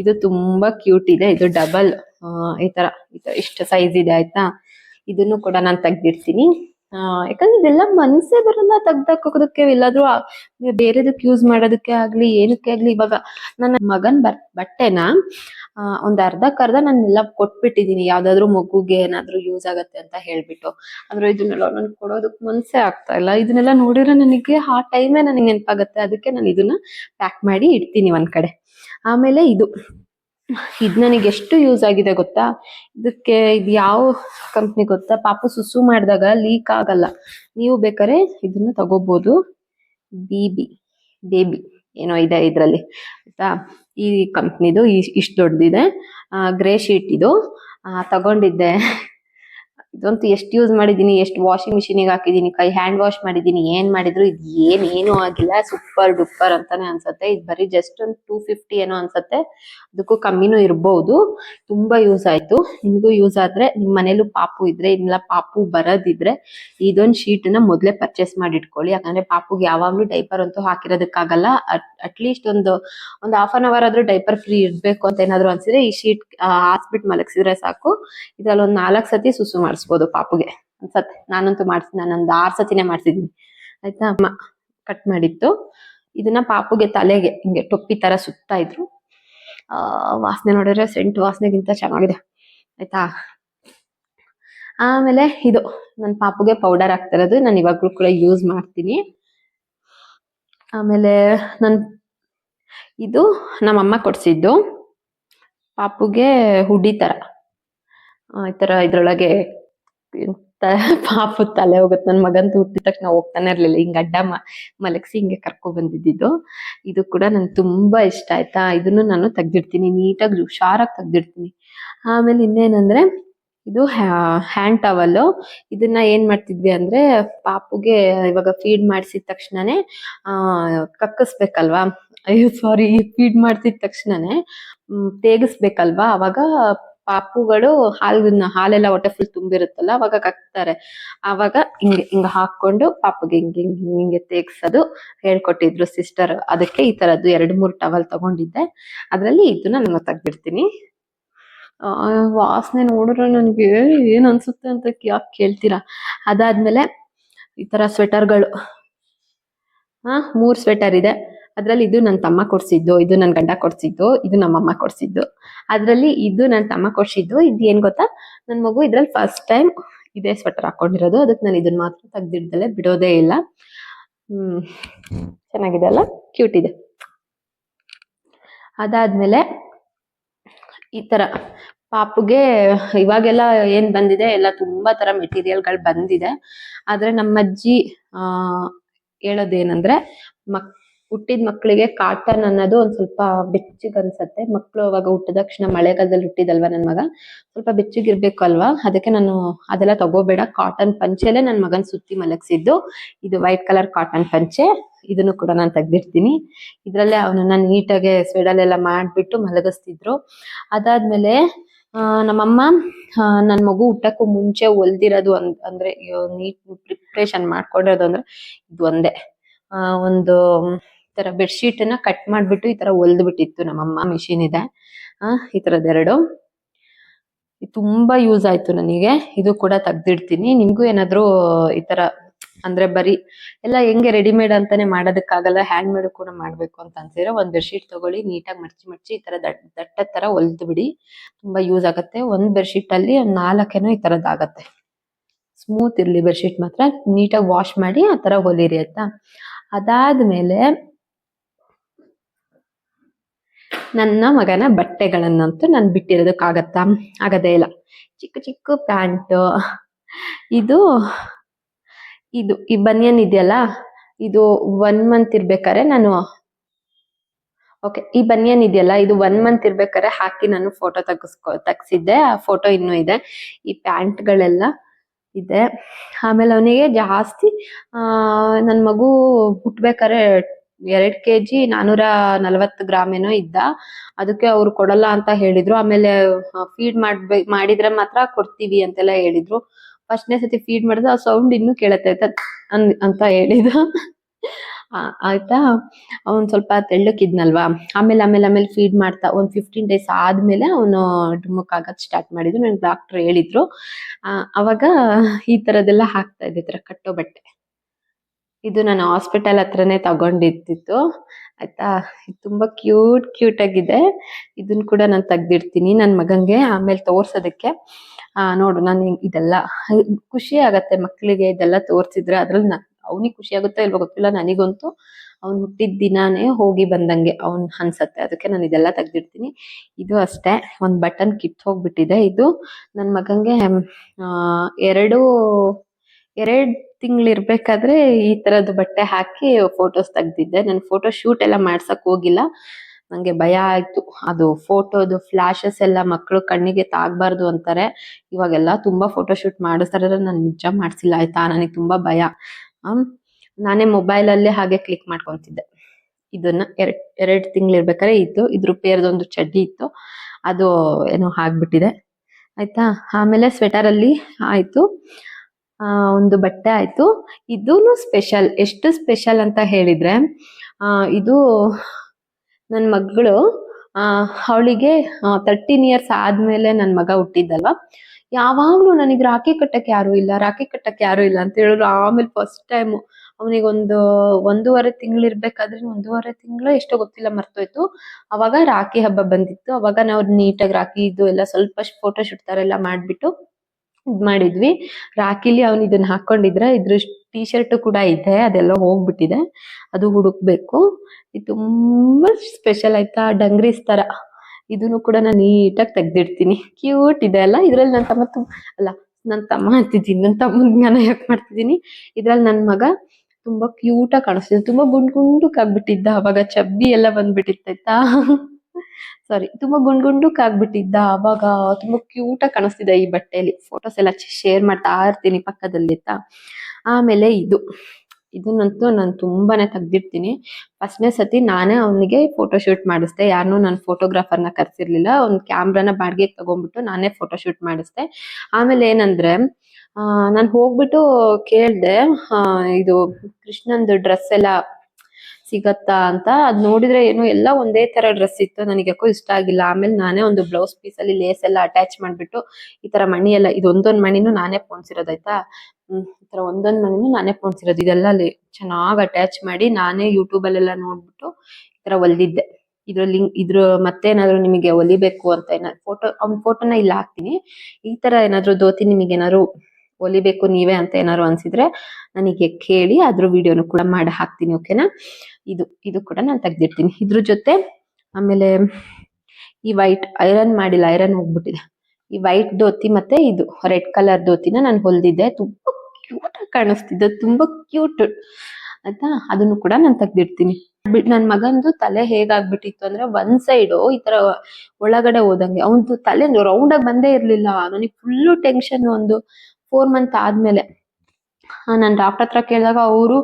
ಇದು ತುಂಬಾ ಕ್ಯೂಟ್ ಇದೆ, ಇದು ಡಬಲ್ ಈ ತರ ಇಷ್ಟು ಸೈಜ್ ಇದೆ ಆಯ್ತಾ? ಇದನ್ನು ಕೂಡ ನಾನು ತೆಗ್ದಿರ್ತೀನಿ. ಯಾಕಂದ್ರೆ ಇದೆಲ್ಲ ಮನ್ಸೇ ಬರಲ್ಲ ತೆಗ್ದಾಕೋದಕ್ಕೆ. ಎಲ್ಲಾದ್ರೂ ಬೇರೆದಕ್ಕೆ ಯೂಸ್ ಮಾಡೋದಕ್ಕೆ ಆಗ್ಲಿ, ಏನಕ್ಕೆ ಆಗ್ಲಿ ಇವಾಗ ನನ್ನ ಮಗನ್ ಬರ್, ಬಟ್ಟೆನ ಒಂದ್ ಅರ್ಧಕ್ಕರ್ಧ ನಾನೆಲ್ಲ ಕೊಟ್ಬಿಟ್ಟಿದೀನಿ. ಯಾವ್ದಾದ್ರು ಮಗುಗೆ ಏನಾದ್ರೂ ಯೂಸ್ ಆಗತ್ತೆ ಅಂತ ಹೇಳ್ಬಿಟ್ಟು. ಆದ್ರೆ ಇದನ್ನೆಲ್ಲ ನನ್ ಕೊಡೋದಕ್ ಮನ್ಸೆ ಆಗ್ತಾ ಇಲ್ಲ. ಇದನ್ನೆಲ್ಲ ನೋಡಿದ್ರೆ ನನಗೆ ಆ ಟೈಮೇ ನನಗೆ ನೆನಪಾಗತ್ತೆ. ಅದಕ್ಕೆ ನಾನು ಇದನ್ನ ಪ್ಯಾಕ್ ಮಾಡಿ ಇಡ್ತೀನಿ ಒಂದ್ ಕಡೆ. ಆಮೇಲೆ ಇದು. ಇದ್ ನನಗೆ ಎಷ್ಟು ಯೂಸ್ ಆಗಿದೆ ಗೊತ್ತಾ? ಇದಕ್ಕೆ ಇದು ಯಾವ ಕಂಪ್ನಿ ಗೊತ್ತಾ? ಪಾಪು ಸುಸು ಮಾಡಿದಾಗ ಲೀಕ್ ಆಗಲ್ಲ. ನೀವು ಬೇಕಾರೆ ಇದನ್ನ ತಗೋಬಹುದು ಬಿಬಿ ಬೇಬಿ ಏನೋ ಇದೆ ಇದರಲ್ಲಿ. ಆಯ್ತಾ? ಈ ಕಂಪ್ನಿದು ಇಷ್ಟು ದೊಡ್ಡದಿದೆ ಗ್ರೇ ಶೀಟ್ ಇದು. ತಗೊಂಡಿದ್ದೆ. ಇದಂತೂ ಎಷ್ಟು ಯೂಸ್ ಮಾಡಿದೀನಿ ಎಷ್ಟು ವಾಷಿಂಗ್ ಮಿಷಿನಿಗೆ ಹಾಕಿದೀನಿ ಕೈ ಹ್ಯಾಂಡ್ ವಾಶ್ ಮಾಡಿದೀನಿ ಏನ್ ಮಾಡಿದ್ರು, ಇದು ಏನ್, ಏನು ಆಗಿಲ್ಲ ಸೂಪರ್ ಡೂಪರ್ ಅಂತಾನೆ ಅನ್ಸತ್ತೆ. ಇದು ಬರೀ ಜಸ್ಟ್ ಒಂದು ಟೂ ಫಿಫ್ಟಿ ಏನೋ ಅನ್ಸತ್ತೆ. ಅದಕ್ಕೂ ಕಮ್ಮಿನೂ ಇರ್ಬಹುದು ತುಂಬಾ ಯೂಸ್ ಆಯ್ತು. ನಿಮಗೂ ಯೂಸ್ ಆದ್ರೆ ನಿಮ್ ಮನೇಲೂ ಪಾಪು ಇದ್ರೆ ಇಲ್ಲ ಪಾಪು ಬರೋದಿದ್ರೆ ಇದೊಂದು ಶೀಟ್ನ ಮೊದ್ಲೇ ಪರ್ಚೇಸ್ ಮಾಡಿ ಇಟ್ಕೊಳ್ಳಿ ಯಾಕಂದ್ರೆ ಪಾಪುಗೆ ಯಾವಾಗ್ಲೂ ಡೈಪರ್ ಅಂತೂ ಹಾಕಿರೋದಕ್ಕಾಗಲ್ಲ. ಅಟ್ಲೀಸ್ಟ್ ಒಂದು ಒಂದು ಹಾಫ್ ಅನ್ ಅವರ್ ಆದ್ರೂ ಡೈಪರ್ ಫ್ರೀ ಇರ್ಬೇಕು ಅಂತ ಏನಾದ್ರು ಅನ್ಸಿದ್ರೆ ಈ ಶೀಟ್ ಹಾಸ್ಬಿಟ್ ಮಲಗಿಸಿದ್ರೆ ಸಾಕು. ಇದ್ರಲ್ಲಿ ಒಂದ್ ನಾಲ್ಕ್ ಸತಿ ಸುಸು ಮಾಡಿಸ್ಬೋದು ಪಾಪುಗೆ. ಅನ್ಸತ್ತೆ. ನಾನಂತೂ ಮಾಡ್ಸಿ, ನಾನೊಂದು ಆರ್ ಸತಿನೇ ಮಾಡ್ಸಿದೀನಿ. ಆಯ್ತಾ? ಅಮ್ಮ ಕಟ್ ಮಾಡಿತ್ತು. ಇದನ್ನ ಪಾಪುಗೆ ತಲೆಗೆ ಹಿಂಗೆ ಟೊಪ್ಪಿ ತರ ಸುತ್ತ ಇದ್ರು. ಆ, ವಾಸನೆ ನೋಡಿದ್ರೆ ಸೆಂಟ್ ವಾಸನೆಗಿಂತ ಚೆನ್ನಾಗಿದೆ. ಆಯ್ತಾ? ಆಮೇಲೆ ಇದು ನನ್ನ ಪಾಪುಗೆ ಪೌಡರ್ ಹಾಕ್ತಿರೋದು. ನಾನು ಇವಾಗ್ಲೂ ಕೂಡ ಯೂಸ್ ಮಾಡ್ತೀನಿ. ಆಮೇಲೆ ನನ್, ಇದು ನಮ್ಮಮ್ಮ ಕೊಡ್ಸಿದ್ದು. ಪಾಪುಗೆ ಹುಡಿ ತರ. ಈ ತರ ಇದ್ರೊಳಗೆ ಪಾಪು ತಲೆ ಹೋಗುತ್ತೆ. ನನ್ನ ಮಗಂತೂ ಹುಟ್ಟಿದ ತಕ್ಷಣ ಹೋಗ್ತಾನೆ ಇರ್ಲಿಲ್ಲ. ಹಿಂಗ ಅಡ್ಡ ಮಲಗಿಸಿ ಹಿಂಗೆ ಕರ್ಕೊ ಬಂದಿದ್ದು ಇದು ಕೂಡ ನಂಗೆ ತುಂಬಾ ಇಷ್ಟ ಆಯ್ತಾ? ಇದನ್ನು ನಾನು ತೆಗ್ದಿಡ್ತೀನಿ. ನೀಟಾಗಿ ಹುಷಾರಾಗಿ ತೆಗ್ದಿಡ್ತೀನಿ. ಆಮೇಲೆ ಇನ್ನೇನಂದ್ರೆ, ಇದು ಹ್ಯಾಂಡ್ ಟವಲ್. ಇದನ್ನ ಏನ್ ಮಾಡ್ತಿದ್ವಿ ಅಂದ್ರೆ, ಪಾಪುಗೆ ಇವಾಗ ಫೀಡ್ ಮಾಡಿಸಿದ ತಕ್ಷಣನೇ, ಆ, ಕಕ್ಕಿಸ್ಬೇಕಲ್ವಾ? ಅಯ್ಯೋ ಸಾರಿ ಫೀಡ್ ಮಾಡ್ತಿದ ತಕ್ಷಣನೇ ತೇಗಿಸ್ಬೇಕಲ್ವಾ? ಅವಾಗ ಪಾಪುಗಳು ಹಾಲನ್ನ ಹಾಲೆಲ್ಲ ಹೊಟ್ಟೆ ಫುಲ್ ತುಂಬಿರುತ್ತಲ್ಲ ಅವಾಗ ಕಕ್ತಾರೆ ಅವಾಗ ಹಿಂಗೆ ಹಿಂಗ ಹಾಕೊಂಡು ಪಾಪುಗೆ ಹಿಂಗೆ ಹಿಂಗೆ ಹಿಂಗೆ ತೇಗ್ಸೋದು ಹೇಳ್ಕೊಟ್ಟಿದ್ರು ಸಿಸ್ಟರ್ ಅದಕ್ಕೆ ಈ ತರದ್ದು ಎರಡು ಮೂರು ಟವಲ್ ತಗೊಂಡಿದ್ದೆ. ಅದರಲ್ಲಿ ಇದನ್ನ ನಾನು ತೆಗ್ದಿಡ್ತೀನಿ. ಆ, ವಾಸನೆ ನೋಡಿದ್ರೆ ನನಗೆ ಏನು ಅನ್ಸುತ್ತೆ ಅಂತ ಯಾಕೆ ಕೇಳ್ತೀರಾ? ಅದಾದ್ಮೇಲೆ ಈ ತರ ಸ್ವೆಟರ್ಗಳು ಹಾ ಮೂರು ಸ್ವೆಟರ್ ಇದೆ. ಅದ್ರಲ್ಲಿ ಇದು ನನ್ನ ತಮ್ಮ ಕೊಡ್ಸಿದ್ದು, ಇದು ನನ್ನ ಗಂಡ ಕೊಡ್ಸಿದ್ದು, ಇದು ನಮ್ಮಮ್ಮ ಕೊಡ್ಸಿದ್ದು. ಅದರಲ್ಲಿ ಇದು ನನ್ನ ತಮ್ಮ ಕೊಡ್ಸಿದ್ದು, ಇದು ಏನು ಗೊತ್ತಾ? ನನ್ನ ಮಗು ಇದ್ರಲ್ಲಿ ಫಸ್ಟ್ ಟೈಮ್ ಇದೇ ಸ್ವೆಟರ್ ಹಾಕೊಂಡಿರೋದು. ಅದಕ್ಕೆ ನಾನು ಇದನ್ನ ಮಾತ್ರ ತೆಗ್ದಿಡ್ದಲೆ ಬಿಡೋದೇ ಇಲ್ಲ. ಚೆನ್ನಾಗಿದೆ ಅಲ್ಲ? ಕ್ಯೂಟ್ ಇದೆ. ಅದಾದ್ಮೇಲೆ ಈ ತರ ಪಾಪುಗೆ ಇವಾಗೆಲ್ಲ ಏನ್ ಬಂದಿದೆ, ಎಲ್ಲ ತುಂಬಾ ತರ ಮೆಟೀರಿಯಲ್ಗಳು ಬಂದಿದೆ. ಆದ್ರೆ ನಮ್ಮ ಅಜ್ಜಿ ಹೇಳೋದೇನಂದ್ರೆ ಮಕ್ ಹುಟ್ಟಿದ ಮಕ್ಕಳಿಗೆ ಕಾಟನ್ ಅನ್ನೋದು ಒಂದ್ ಸ್ವಲ್ಪ ಬೆಚ್ಚಗ್ ಅನ್ಸುತ್ತೆ. ಮಕ್ಳು ಅವಾಗ ಹುಟ್ಟಿದ ತಕ್ಷಣ ಮಳೆಗಾಲದಲ್ಲಿ ಹುಟ್ಟಿದಲ್ವಾ ನನ್ ಮಗ? ಸ್ವಲ್ಪ ಬೆಚ್ಚಗಿರ್ಬೇಕು ಅಲ್ವಾ? ಅದಕ್ಕೆ ನಾನು ಅದೆಲ್ಲ ತಗೋಬೇಡ. ಕಾಟನ್ ಪಂಚೆಲೆ ನನ್ ಮಗನ್ ಸುತ್ತಿ ಮಲಗಿಸಿದ್ದು. ಇದು ವೈಟ್ ಕಲರ್ ಕಾಟನ್ ಪಂಚೆ. ಇದನ್ನು ಕೂಡ ನಾನು ತೆಗ್ದಿರ್ತೀನಿ ಇದ್ರಲ್ಲೇ ಅವನನ್ನ ನೀಟಾಗೆ ಸ್ವೆಡಲೆಲ್ಲ ಮಾಡ್ಬಿಟ್ಟು ಮಲಗಿಸ್ತಿದ್ರು. ಅದಾದ್ಮೇಲೆ, ಆ, ನಮ್ಮಮ್ಮ ನನ್ ಮಗು ಹುಟ್ಟಕ್ಕೂ ಮುಂಚೆ ಹೊಲ್ದಿರೋದು ಅಂದ್, ಅಂದ್ರೆ ನೀಟ್ ಪ್ರಿಪ್ರೇಷನ್ ಮಾಡ್ಕೊಂಡಿರೋದು ಅಂದ್ರೆ ಇದು ಒಂದೇ. ಆ, ಒಂದು ಈ ಬೆಡ್ ಶೀಟ್ನ ಕಟ್ ಮಾಡ್ಬಿಟ್ಟು ಈ ತರ ಹೊಲ್ದ್ ಬಿಟ್ಟಿತ್ತು ನಮ್ಮಮ್ಮ ಮಿಷಿನ್ ಇದೆ. ಆ, ಈ ತರದ್ ಎರಡು. ಇದು ತುಂಬಾ ಯೂಸ್ ಆಯ್ತು ನನಗೆ. ಇದು ಕೂಡ ತೆಗ್ದಿಡ್ತೀನಿ. ನಿಮ್ಗೂ ಏನಾದ್ರು ಈ ತರ ಅಂದ್ರೆ ಬರೀ ಎಲ್ಲ ಹೆಂಗೆ ರೆಡಿಮೇಡ್ ಅಂತಾನೆ ಮಾಡೋದಕ್ಕಾಗಲ್ಲ ಹ್ಯಾಂಡ್ ಮೇಡ್ ಕೂಡ ಮಾಡ್ಬೇಕು ಅಂತ ಅನ್ಸಿದ್ರೆ ಒಂದ್ ಬೆಡ್ಶೀಟ್ ತಗೊಳ್ಳಿ ನೀಟಾಗಿ ಮಡ್ಚಿ ಮಡ್ಚಿ ಈ ತರ ದಟ್ಟ ತರ ಹೊಲ್ದ್ ಬಿಡಿ ತುಂಬಾ ಯೂಸ್ ಆಗತ್ತೆ. ಒಂದ್ ಬೆಡ್ಶೀಟ್ ಅಲ್ಲಿ ಒಂದ್ ನಾಲ್ಕೇನೋ ಈ ಆಗತ್ತೆ. ಸ್ಮೂತ್ ಇರ್ಲಿ ಬೆಡ್ಶೀಟ್ ಮಾತ್ರ. ನೀಟಾಗಿ ವಾಶ್ ಮಾಡಿ ಆ ತರ ಹೊಲಿರಿ ಆಯ್ತಾ? ಅದಾದ್ಮೇಲೆ ನನ್ನ ಮಗನ ಬಟ್ಟೆಗಳನ್ನಂತೂ ನಾನು ಬಿಟ್ಟಿರೋದಕ್ಕಾಗತ್ತಾ? ಆಗದೇ ಇಲ್ಲ. ಚಿಕ್ಕ ಚಿಕ್ಕ ಪ್ಯಾಂಟ್. ಇದು ಇದು, ಈ ಬನಿಯನ್ ಇದೆಯಲ್ಲ, ಇದು ಒನ್ ಮಂತ್ ಇರ್ಬೇಕಾದ್ರೆ ನಾನು ಓಕೆ ಈ ಬನಿಯನ್ ಇದೆಯಲ್ಲ, ಇದು ಒನ್ ಮಂತ್ ಇರ್ಬೇಕಾದ್ರೆ ಹಾಕಿ ನಾನು ಫೋಟೋ ತೆಗಿಸ್ಕೊ, ತೆಗ್ಸಿದ್ದೆ. ಆ ಫೋಟೋ ಇನ್ನೂ ಇದೆ. ಈ ಪ್ಯಾಂಟ್ಗಳೆಲ್ಲ ಇದೆ. ಆಮೇಲೆ ಅವನಿಗೆ ಜಾಸ್ತಿ, ಆ, ನನ್ ಮಗು ಹುಟ್ಬೇಕಾದ್ರೆ ಎರಡ್ ಕೆಜಿ ನಾನೂರ ನಲವತ್ತು ಗ್ರಾಮ್ ಏನೋ ಇದ್ದ. ಅದಕ್ಕೆ ಅವ್ರು ಕೊಡಲ್ಲ ಅಂತ ಹೇಳಿದ್ರು. ಆಮೇಲೆ ಫೀಡ್ ಮಾಡ್ಬೇಕ್ ಮಾಡಿದ್ರೆ ಮಾತ್ರ ಕೊಡ್ತೀವಿ ಅಂತೆಲ್ಲ ಹೇಳಿದ್ರು. ಫಸ್ಟ್ನೇ ಸತಿ ಫೀಡ್ ಮಾಡಿದ್ರೆ ಆ ಸೌಂಡ್ ಇನ್ನೂ ಕೇಳತ್ತೈತೆ ಅನ್, ಅಂತ ಹೇಳಿದ ಆಯ್ತಾ? ಅವನ್ ಸ್ವಲ್ಪ ತೆಳ್ಳಕ್ಕಿದ್ನಲ್ವಾ ಆಮೇಲೆ ಆಮೇಲೆ ಆಮೇಲೆ ಫೀಡ್ ಮಾಡ್ತಾ, ಒಂದ್ ಫಿಫ್ಟೀನ್ ಡೇಸ್ ಆದ್ಮೇಲೆ ಅವನು ಡುಮ್ಮಕ್ ಆಗಕ್ ಸ್ಟಾರ್ಟ್ ಮಾಡಿದ್ರು. ನನ್ಗೆ ಡಾಕ್ಟರ್ ಹೇಳಿದ್ರು. ಅವಾಗ ಈ ತರದೆಲ್ಲ ಹಾಕ್ತಾ ಇದ್ದೆ ತರ ಕಟ್ಟೋ ಬಟ್ಟೆ. ಇದು ನಾನು ಹಾಸ್ಪಿಟಲ್ ಹತ್ರನೇ ತಗೊಂಡಿದ್ದಿತ್ತು ಆಯ್ತಾ? ತುಂಬಾ ಕ್ಯೂಟ್ ಕ್ಯೂಟ್ ಆಗಿದೆ. ಇದನ್ನ ಕೂಡ ನಾನು ತೆಗ್ದಿಡ್ತೀನಿ. ನನ್ನ ಮಗಂಗೆ ಆಮೇಲೆ ತೋರ್ಸೋದಕ್ಕೆ. ನೋಡು, ನಾನು ಇದೆಲ್ಲ, ಖುಷಿ ಆಗತ್ತೆ ಮಕ್ಕಳಿಗೆ ಇದೆಲ್ಲ ತೋರ್ಸಿದ್ರೆ. ಅದ್ರಲ್ಲಿ ಅವನಿಗೆ ಖುಷಿ ಆಗುತ್ತೋ ಇಲ್ವೋ ಗೊತ್ತಿಲ್ಲ. ನನಗಂತೂ ಅವ್ನ್ ಹುಟ್ಟಿದ ದಿನಾನೇ ಹೋಗಿ ಬಂದಂಗೆ ಅವನ್ ಅನ್ಸತ್ತೆ. ಅದಕ್ಕೆ ನಾನು ಇದೆಲ್ಲ ತೆಗ್ದಿಡ್ತೀನಿ. ಇದು ಅಷ್ಟೇ, ಒಂದ್ ಬಟನ್ ಕಿತ್ ಹೋಗ್ಬಿಟ್ಟಿದೆ. ಇದು ನನ್ನ ಮಗಂಗೆ ಎರಡು, ಎರಡ್ ತಿಂಗಳಿರ್ಬೇಕಾದ್ರೆ ಈ ತರದ್ದು ಬಟ್ಟೆ ಹಾಕಿ ಫೋಟೋಸ್ ತೆಗ್ದಿದ್ದೆ. ನಾನು ಫೋಟೋ ಶೂಟ್ ಎಲ್ಲ ಮಾಡ್ಸಕ್ ಹೋಗಿಲ್ಲ. ನಂಗೆ ಭಯ ಆಯ್ತು. ಅದು ಫೋಟೋದು ಫ್ಲಾಶಸ್ ಎಲ್ಲ ಮಕ್ಕಳು ಕಣ್ಣಿಗೆ ತಾಗ್ಬಾರ್ದು ಅಂತಾರೆ. ಇವಾಗೆಲ್ಲ ತುಂಬಾ ಫೋಟೋ ಶೂಟ್ ಮಾಡಿಸ್ತಾರೆ ನಾನು ನಿಜ ಮಾಡ್ಸಿಲ್ಲ, ಆಯ್ತಾ? ನನಗೆ ತುಂಬಾ ಭಯ. ನಾನೇ ಮೊಬೈಲ್ ಅಲ್ಲೇ ಹಾಗೆ ಕ್ಲಿಕ್ ಮಾಡ್ಕೊಂತಿದ್ದೆ. ಇದನ್ನ ಎರಡ್ ಎರಡ್ ತಿಂಗಳಿರ್ಬೇಕಾದ್ರೆ ಇತ್ತು. ಇದ್ರ ಪೇರ್ದೊಂದು ಚಡ್ಡಿ ಇತ್ತು. ಅದು ಏನೋ ಆಗ್ಬಿಟ್ಟಿದೆ. ಆಯ್ತಾ? ಆಮೇಲೆ ಸ್ವೆಟರ್ ಅಲ್ಲಿ ಆಯ್ತು. ಒಂದು ಬಟ್ಟೆ ಆಯ್ತು. ಇದೂನು ಸ್ಪೆಷಲ್. ಎಷ್ಟು ಸ್ಪೆಷಲ್ ಅಂತ ಹೇಳಿದ್ರೆ ಇದು ನನ್ನ ಮಗಳು ಅವಳಿಗೆ ತರ್ಟೀನ್ ಇಯರ್ಸ್ ಆದ್ಮೇಲೆ ನನ್ನ ಮಗ ಹುಟ್ಟಿದ್ದಲ್ವ? ಯಾವಾಗ್ಲೂ ನನಗೆ ರಾಖಿ ಕಟ್ಟಕ್ಕೆ ಯಾರು ಇಲ್ಲ, ರಾಖಿ ಕಟ್ಟಕ್ಕೆ ಯಾರು ಇಲ್ಲ ಅಂತ ಹೇಳಿದ್ರು. ಆಮೇಲೆ ಫಸ್ಟ್ ಟೈಮ್ ಅವನಿಗೆ ಒಂದು ಒಂದೂವರೆ ತಿಂಗಳು ಇರ್ಬೇಕಾದ್ರೆ ಒಂದೂವರೆ ತಿಂಗಳು ಎಷ್ಟೋ ಗೊತ್ತಿಲ್ಲ, ಮರ್ತೋಯ್ತು. ಅವಾಗ ರಾಖಿ ಹಬ್ಬ ಬಂದಿತ್ತು. ಅವಾಗ ನಾವು ನೀಟಾಗಿ ರಾಖಿ ಇದು ಎಲ್ಲ ಸ್ವಲ್ಪ ಫೋಟೋ ಶೂಟ್ ತರ ಎಲ್ಲ ಮಾಡ್ಬಿಟ್ಟು ಮಾಡಿದ್ವಿ. ರಾಕಿಲಿ ಅವ್ನು ಇದನ್ನ ಹಾಕೊಂಡಿದ್ರ ಇದ್ರ ಟಿ ಶರ್ಟ್ ಕೂಡ ಇದೆ, ಅದೆಲ್ಲ ಹೋಗ್ಬಿಟ್ಟಿದೆ. ಅದು ಹುಡುಕ್ಬೇಕು. ಇದು ತುಂಬಾ ಸ್ಪೆಷಲ್ ಆಯ್ತಾ, ಡಂಗ್ರೀಸ್ ತರ. ಇದನ್ನು ಕೂಡ ನಾನು ನೀಟಾಗಿ ತೆಗ್ದಿಡ್ತೀನಿ. ಕ್ಯೂಟ್ ಇದೆ ಅಲ್ಲ? ಇದ್ರಲ್ಲಿ ನನ್ನ ತಮ್ಮ ತುಂಬ ಅಲ್ಲ ನನ್ನ ತಮ್ಮ ಅಂತಿದ್ದೀನಿ. ನನ್ನ ತಮ್ಮನ ಜ್ಞಾನ ಯಾಕೆ ಮಾಡ್ತಿದ್ದೀನಿ? ಇದ್ರಲ್ಲಿ ನನ್ನ ಮಗ ತುಂಬಾ ಕ್ಯೂಟ್ ಆಗಿ ಕಾಣಿಸ್ತಿದ್ದ ತುಂಬಾ ಗುಂಡ್ ಗುಂಡುಕ್ ಆಗ್ಬಿಟ್ಟಿದ್ದ. ಅವಾಗ ಚಬ್ಬಿ ಎಲ್ಲ ಬಂದ್ಬಿಟ್ಟಿತ್ತಾಯ್ತಾ ಸಾರಿ ತುಂಬಾ ಗುಂಡ್ ಗುಂಡುಕ್ ಆಗ್ಬಿಟ್ಟಿದ್ದ ಅವಾಗ ತುಂಬಾ ಕ್ಯೂಟ್ ಆಗಿ ಕಾಣಿಸ್ತಿದೆ ಈ ಬಟ್ಟೆಲಿ. ಫೋಟೋಸ್ ಎಲ್ಲ ಶೇರ್ ಮಾಡ್ತಾ ಇರ್ತೀನಿ ಪಕ್ಕದಲ್ಲಿ ಆಮೇಲೆ ಇದು. ಇದನ್ನಂತೂ ನಾನು ತುಂಬಾನೇ ಫಸ್ಟ್ ಫಸ್ಟ್ನೇ ಸತಿ ನಾನೇ ಅವನಿಗೆ ಫೋಟೋ ಶೂಟ್ ಮಾಡಿಸ್ದೆ. ಯಾರನ್ನೂ ನಾನು ಫೋಟೋಗ್ರಾಫರ್ನ ಕರೆಸಿರ್ಲಿಲ್ಲ. ಒಂದು ಕ್ಯಾಮ್ರಾನ ಬಾಡಿಗೆಗೆ ತಗೊಂಡ್ಬಿಟ್ಟು ನಾನೇ ಫೋಟೋ ಶೂಟ್ ಮಾಡಿಸ್ದೆ. ಆಮೇಲೆ ಏನಂದ್ರೆ ನಾನು ಹೋಗ್ಬಿಟ್ಟು ಕೇಳ್ದೆ ಇದು ಕೃಷ್ಣಂದು ಡ್ರೆಸ್ ಎಲ್ಲ ಸಿಗತ್ತಾ ಅಂತ. ಅದ್ ನೋಡಿದ್ರೆ ಏನು ಎಲ್ಲ ಒಂದೇ ತರ ಡ್ರೆಸ್ ಇತ್ತು. ನನಗೆ ಯಾಕೋ ಇಷ್ಟ ಆಗಿಲ್ಲ. ಆಮೇಲೆ ನಾನೇ ಒಂದು ಬ್ಲೌಸ್ ಪೀಸ್ ಅಲ್ಲಿ ಲೇಸ್ ಎಲ್ಲ ಅಟ್ಯಾಚ್ ಮಾಡ್ಬಿಟ್ಟು ಈ ತರ ಮಣಿ ಎಲ್ಲ, ಇದು ಒಂದೊಂದ್ ಮಣಿನೂ ನಾನೇ ಪೋಣಿಸಿರೋದಾಯ್ತಾ ಹ್ಮ್, ಈ ತರ ಒಂದೊಂದ್ ಮಣಿನೂ ನಾನೇ ಪೋಣ್ಸಿರೋದು. ಇದೆಲ್ಲ ಚೆನ್ನಾಗ್ ಅಟ್ಯಾಚ್ ಮಾಡಿ ನಾನೇ ಯೂಟ್ಯೂಬ್ ಅಲ್ಲೆಲ್ಲ ನೋಡ್ಬಿಟ್ಟು ಈ ತರ ಹೊಲ್ದಿದ್ದೆ. ಇದ್ರ ಲಿಂಕ್ ಇದ್ರ ನಿಮಗೆ ಹೊಲಿಬೇಕು ಅಂತ ಏನಾದ್ರು ಫೋಟೋ ಅವ್ನ ಫೋಟೋನ ಇಲ್ಲಿ ಹಾಕ್ತೀನಿ. ಈ ತರ ಏನಾದ್ರು ದೋತಿ ನಿಮಗೆ ಏನಾದ್ರು ಹೊಲಿಬೇಕು ನೀವೇ ಅಂತ ಏನಾದ್ರು ಅನ್ಸಿದ್ರೆ ನನಗೆ ಕೇಳಿ ಅದ್ರ ವಿಡಿಯೋನು ಕೂಡ ಮಾಡಿ ಹಾಕ್ತೀನಿ ಓಕೆನಾ ಇದು ಇದು ಕೂಡ ನಾನು ತೆಗ್ದಿರ್ತೀನಿ. ಇದ್ರ ಜೊತೆ ಆಮೇಲೆ ಈ ವೈಟ್ ಐರನ್ ಮಾಡಿಲ್ಲ ಐರನ್ ಹೋಗ್ಬಿಟ್ಟಿದೆ. ಈ ವೈಟ್ ಧೋತಿ ಮತ್ತೆ ಇದು ರೆಡ್ ಕಲರ್ ಧೋತಿನ ನಾನು ಹೊಲ್ದಿದ್ದೆ. ತುಂಬಾ ಕ್ಯೂಟ್ ಆಗಿ ಕಾಣಿಸ್ತಿದ್ದೆ ತುಂಬಾ ಕ್ಯೂಟ್ ಆಯ್ತಾ? ಅದನ್ನು ಕೂಡ ನಾನು ತೆಗ್ದಿರ್ತೀನಿ. ನನ್ ಮಗಂದು ತಲೆ ಹೇಗಾಗ್ಬಿಟ್ಟಿತ್ತು ಅಂದ್ರೆ ಒಂದ್ ಸೈಡ್ ಈ ತರ ಒಳಗಡೆ ಹೋದಂಗೆ. ಅವನ್ ತಲೆ ರೌಂಡ್ ಆಗಿ ಬಂದೇ ಇರ್ಲಿಲ್ಲ. ನನಗೆ ಫುಲ್ಲು ಟೆನ್ಷನ್ ಒಂದು ಫೋರ್ ಮಂತ್ ಆದ್ಮೇಲೆ. ನಾನು ಡಾಕ್ಟರ್ ಹತ್ರ ಕೇಳಿದಾಗ ಅವರು,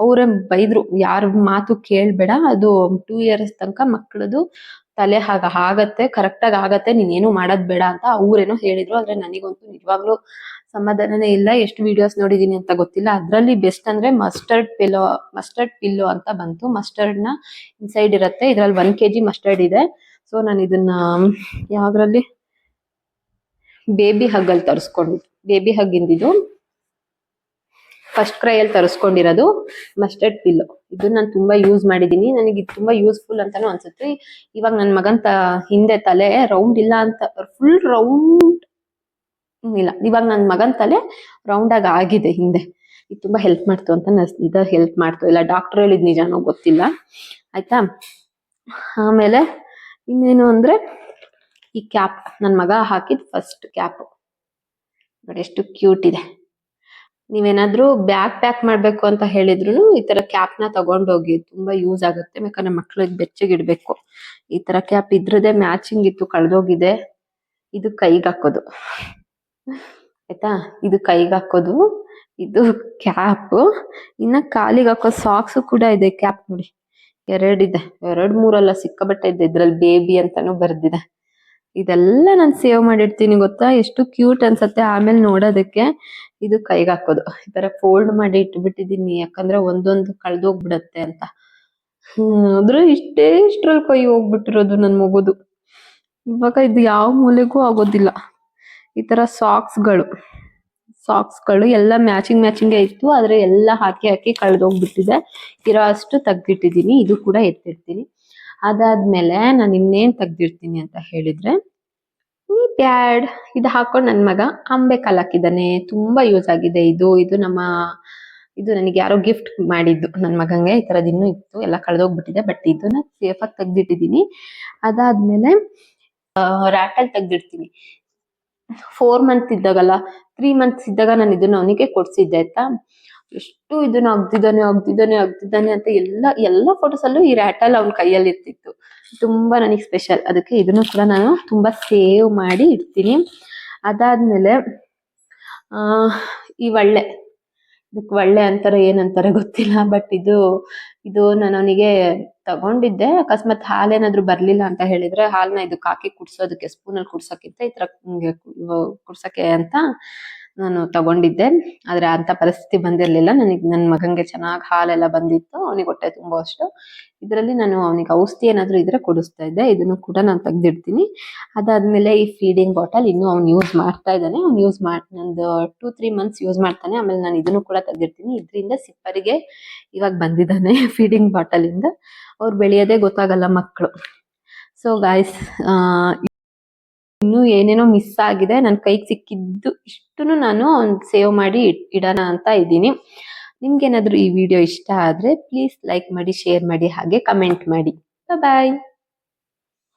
ಅವರೇ ಬೈದ್ರು, ಯಾರ ಮಾತು ಕೇಳ್ಬೇಡ, ಅದು ಟೂ ಇಯರ್ಸ್ ತನಕ ಮಕ್ಕಳದು ತಲೆ ಹಾಗ ಆಗತ್ತೆ ಕರೆಕ್ಟ್ ಆಗಿ ಆಗತ್ತೆ ನೀನ್ ಏನು ಮಾಡೋದ್ ಬೇಡ ಅಂತ ಅವ್ರೇನೋ ಹೇಳಿದ್ರು, ಆದ್ರೆ ನನಗಂತೂ ನಿಜವಾಗ್ಲೂ ಸಮಾಧಾನನೇ ಇಲ್ಲ. ಎಷ್ಟು ವಿಡಿಯೋಸ್ ನೋಡಿದೀನಿ ಅಂತ ಗೊತ್ತಿಲ್ಲ. ಅದರಲ್ಲಿ ಬೆಸ್ಟ್ ಅಂದ್ರೆ ಮಸ್ಟರ್ಡ್ ಪಿಲ್ಲೋ ಮಸ್ಟರ್ಡ್ ಪಿಲ್ಲೋ ಅಂತ ಬಂತು. ಮಸ್ಟರ್ಡ್ನ ಇನ್ಸೈಡ್ ಇರತ್ತೆ. ಇದ್ರಲ್ಲಿ ಒನ್ ಕೆಜಿ ಮಸ್ಟರ್ಡ್ ಇದೆ. ಸೊ ನಾನು ಇದನ್ನ ಯಾವ್ದ್ರಲ್ಲಿ? ಬೇಬಿ ಹಗ್ ಅಲ್ಲಿ ತರಿಸ್ಕೊಂಡು ಬೇಬಿ ಹಗ್ ಇಂದಿದು. ಫಸ್ಟ್ ಕ್ರೈಯಲ್ಲಿ ತರಿಸ್ಕೊಂಡಿರೋದು ಮಸ್ಟರ್ಡ್ ಪಿಲ್ಲೋ ಇದು ನಾನು ತುಂಬಾ ಯೂಸ್ ಮಾಡಿದ್ದೀನಿ ನನಗೆ ಇದು ತುಂಬಾ ಯೂಸ್ಫುಲ್ ಅಂತಾನು ಅನ್ಸುತ್ತೆ. ಇವಾಗ ನನ್ನ ಮಗನ್ ತ ಹಿಂದೆ ತಲೆ ರೌಂಡ್ ಇಲ್ಲ ಅಂತ ಫುಲ್ ರೌಂಡ್ ಇಲ್ಲ. ಇವಾಗ ನನ್ನ ಮಗನ ತಲೆ ರೌಂಡ್ ಆಗಿ ಆಗಿದೆ ಹಿಂದೆ. ಇದು ತುಂಬಾ ಹೆಲ್ಪ್ ಮಾಡ್ತು ಅಂತ ಇದು ಹೆಲ್ಪ್ ಮಾಡ್ತು. ಇಲ್ಲ ಡಾಕ್ಟರ್ ಹೇಳಿದ್ ನಿಜಾನೋ ಗೊತ್ತಿಲ್ಲ. ಆಯ್ತಾ? ಆಮೇಲೆ ಇನ್ನೇನು ಅಂದ್ರೆ ಈ ಕ್ಯಾಪ್ ನನ್ನ ಮಗ ಹಾಕಿದ ಫಸ್ಟ್ ಕ್ಯಾಪ್ ನೋಡಿ, ಎಷ್ಟು ಕ್ಯೂಟ್ ಇದೆ. ನೀವೇನಾದ್ರೂ ಬ್ಯಾಗ್ ಪ್ಯಾಕ್ ಮಾಡ್ಬೇಕು ಅಂತ ಹೇಳಿದ್ರು ಈ ತರ ಕ್ಯಾಪ್ನ ತಗೊಂಡೋಗಿ ತುಂಬಾ ಯೂಸ್ ಆಗುತ್ತೆ. ಬೇಕಾದ್ರೆ ಬೆಚ್ಚಗೆ ಇಡ್ಬೇಕು. ಈ ತರ ಕ್ಯಾಪ್ ಇದ್ರದೇ ಮ್ಯಾಚಿಂಗ್ ಇತ್ತು, ಕಳ್ದೋಗಿದೆ. ಇದು ಕೈಗೆ ಹಾಕೋದು. ಆಯ್ತಾ? ಇದು ಕೈಗೆ ಹಾಕೋದು, ಇದು ಕ್ಯಾಪ್ ಇನ್ನ ಕಾಲಿಗೆ ಹಾಕೋ ಸಾಕ್ಸ್ ಕೂಡ ಇದೆ ಕ್ಯಾಪ್ ನೋಡಿ. ಎರಡಿದೆ ಎರಡ್ ಮೂರಲ್ಲ ಸಿಕ್ಕಾಬಟ್ಟೆ ಇದೆ. ಇದ್ರಲ್ಲಿ ಬೇಬಿ ಅಂತಾನು ಬರ್ದಿದೆ. ಇದೆಲ್ಲ ನಾನು ಸೇವ್ ಮಾಡಿರ್ತೀನಿ ಗೊತ್ತಾ? ಎಷ್ಟು ಕ್ಯೂಟ್ ಅನ್ಸತ್ತೆ ಆಮೇಲೆ ನೋಡೋದಕ್ಕೆ. ಇದು ಕೈಗೆ ಹಾಕೋದು. ಈ ತರ ಫೋಲ್ಡ್ ಮಾಡಿ ಇಟ್ಬಿಟ್ಟಿದೀನಿ. ಯಾಕಂದ್ರೆ ಒಂದೊಂದು ಕಳ್ದೋಗ್ಬಿಡತ್ತೆ ಅಂತ. ಆದ್ರೆ ಇಷ್ಟೇ ಇಷ್ಟ್ರಲ್ಲಿ ಕೈ ಹೋಗ್ಬಿಟ್ಟಿರೋದು ನನ್ ಮಗುದು. ಇವಾಗ ಇದು ಯಾವ ಮೂಲೆಗೂ ಆಗೋದಿಲ್ಲ. ಈ ತರ ಸಾಕ್ಸ್ಗಳು. ಸಾಕ್ಸ್ಗಳು ಎಲ್ಲ ಮ್ಯಾಚಿಂಗ್ ಮ್ಯಾಚಿಂಗ್ ಇತ್ತು. ಆದ್ರೆ ಎಲ್ಲ ಹಾಕಿ ಹಾಕಿ ಕಳ್ದೋಗ್ಬಿಟ್ಟಿದೆ ಇರೋ ಅಷ್ಟು ತೆಗ್ದಿಟ್ಟಿದ್ದೀನಿ ಇದು ಕೂಡ ಎತ್ತಿರ್ತೀನಿ ಅದಾದ್ಮೇಲೆ ನಾನು ಇನ್ನೇನ್ ತೆಗ್ದಿರ್ತೀನಿ ಅಂತ ಹೇಳಿದ್ರೆ ಈ ಪ್ಯಾಡ್ ಇದು ಹಾಕೊಂಡು ನನ್ನ ಮಗ ಅಂಬೆ ಕಾಲಾಕಿದ್ದಾನೆ ತುಂಬಾ ಯೂಸ್ ಆಗಿದೆ ಇದು ಇದು ನಮ್ಮ, ಇದು ನನಗೆ ಯಾರೋ ಗಿಫ್ಟ್ ಮಾಡಿದ್ದು ನನ್ನ ಮಗಂಗೆ, ಈ ಥರದ್ದು ಇನ್ನೂ ಇತ್ತು, ಎಲ್ಲ ಕಳೆದೋಗ್ಬಿಟ್ಟಿದೆ ಬಟ್ ಇದನ್ನ ಸೇಫ್ ಆಗಿ ತೆಗ್ದಿಟ್ಟಿದೀನಿ ಅದಾದ್ಮೇಲೆ ರ್ಯಾಟಲ್ ತೆಗ್ದಿಡ್ತೀನಿ. ಫೋರ್ ಮಂತ್ ಇದ್ದಾಗಲ್ಲ ತ್ರೀ ಮಂತ್ಸ್ ಇದ್ದಾಗ ನಾನು ಇದನ್ನ ಅವನಿಗೆ ಕೊಡ್ಸಿದ್ದೆ, ಆಯ್ತಾ? ಎಷ್ಟು ಇದನ್ನ ಅಗ್ದಿದ್ದಾನೆ ಅಗ್ದಿದ್ದಾನೆ ಅಗ್ದಿದ್ದಾನೆ ಅಂತ ಎಲ್ಲ ಎಲ್ಲ ಫೋಟೋಸ್ ಅಲ್ಲೂ ಈ ರ್ಯಾಟಲ್ ಅವ್ನ ಕೈಯಲ್ಲಿ ಇರ್ತಿತ್ತು. ತುಂಬಾ ನನಗೆ ಸ್ಪೆಷಲ್ ಅದಕ್ಕೆ ಇದನ್ನು ಕೂಡ ನಾನು ತುಂಬಾ ಸೇವ್ ಮಾಡಿ ಇಡ್ತೀನಿ. ಅದಾದ್ಮೇಲೆ, ಆ, ಈ ಒಳ್ಳೆ ಇದಕ್ಕೆ ಒಳ್ಳೆ ಅಂತಾರೆ ಏನಂತಾರೆ ಗೊತ್ತಿಲ್ಲ ಬಟ್ ಇದು ಇದು ನಾನು ಅವನಿಗೆ ತಗೊಂಡಿದ್ದೆ. ಅಕಸ್ಮಾತ್ ಹಾಲೇನಾದ್ರೂ ಬರ್ಲಿಲ್ಲ ಅಂತ ಹೇಳಿದ್ರೆ ಹಾಲ್ನ ಇದಕ್ಕೆ ಹಾಕಿ ಕುಡ್ಸೋದಕ್ಕೆ ಸ್ಪೂನ್ ಅಲ್ಲಿ ಕುಡ್ಸಕ್ಕಿಂತ ಈ ತರ ಕುಡ್ಸಕ್ಕೆ ಅಂತ ನಾನು ತಗೊಂಡಿದ್ದೆ, ಆದ್ರೆ ಅಂತ ಪರಿಸ್ಥಿತಿ ಬಂದಿರಲಿಲ್ಲ. ನನಗೆ ನನ್ನ ಮಗಂಗೆ ಚೆನ್ನಾಗಿ ಹಾಲೆಲ್ಲ ಬಂದಿತ್ತು, ಅವನಿಗೆ ಹೊಟ್ಟೆ ತುಂಬುವಷ್ಟು ಇದರಲ್ಲಿ ನಾನು ಅವನಿಗೆ ಔಷಧಿ ಏನಾದ್ರೂ ಇದ್ರೆ ಕೊಡಿಸ್ತಾ ಇದ್ದೆ. ಇದನ್ನು ಕೂಡ ನಾನು ತೆಗ್ದಿಡ್ತೀನಿ. ಅದಾದ್ಮೇಲೆ ಈ ಫೀಡಿಂಗ್ ಬಾಟಲ್ ಇನ್ನು ಅವ್ನು ಯೂಸ್ ಮಾಡ್ತಾ ಇದ್ದಾನೆ. ಅವ್ನು ಯೂಸ್ ಮಾಡ್, ನಂದು ಟೂ ತ್ರೀ ಮಂತ್ಸ್ ಯೂಸ್ ಮಾಡ್ತಾನೆ. ಆಮೇಲೆ ನಾನು ಇದನ್ನು ಕೂಡ ತೆಗ್ದಿರ್ತೀನಿ ಇದರಿಂದ ಸಿಪ್ಪರಿಗೆ ಇವಾಗ ಬಂದಿದ್ದಾನೆ ಫೀಡಿಂಗ್ ಬಾಟಲ್ ಇಂದ. ಅವ್ರು ಬೆಳೆಯೋದೇ ಗೊತ್ತಾಗಲ್ಲ ಮಕ್ಕಳು ಸೊ ಗಾಯ್ಸ್ ಇನ್ನು ಏನೇನೋ ಮಿಸ್ ಆಗಿದೆ. ನನ್ನ ಕೈಗೆ ಸಿಕ್ಕಿದ್ದು ಇಷ್ಟನ್ನು ನಾನು ಸೇವ್ ಮಾಡಿ ಇಡ್- ಇಡೋಣ ಅಂತ ಇದ್ದೀನಿ. ನಿಮ್ಗೇನಾದರೂ ಈ ವಿಡಿಯೋ ಇಷ್ಟ ಆದರೆ ಪ್ಲೀಸ್ ಲೈಕ್ ಮಾಡಿ ಶೇರ್ ಮಾಡಿ, ಹಾಗೆ ಕಮೆಂಟ್ ಮಾಡಿ. ಬಾಯ್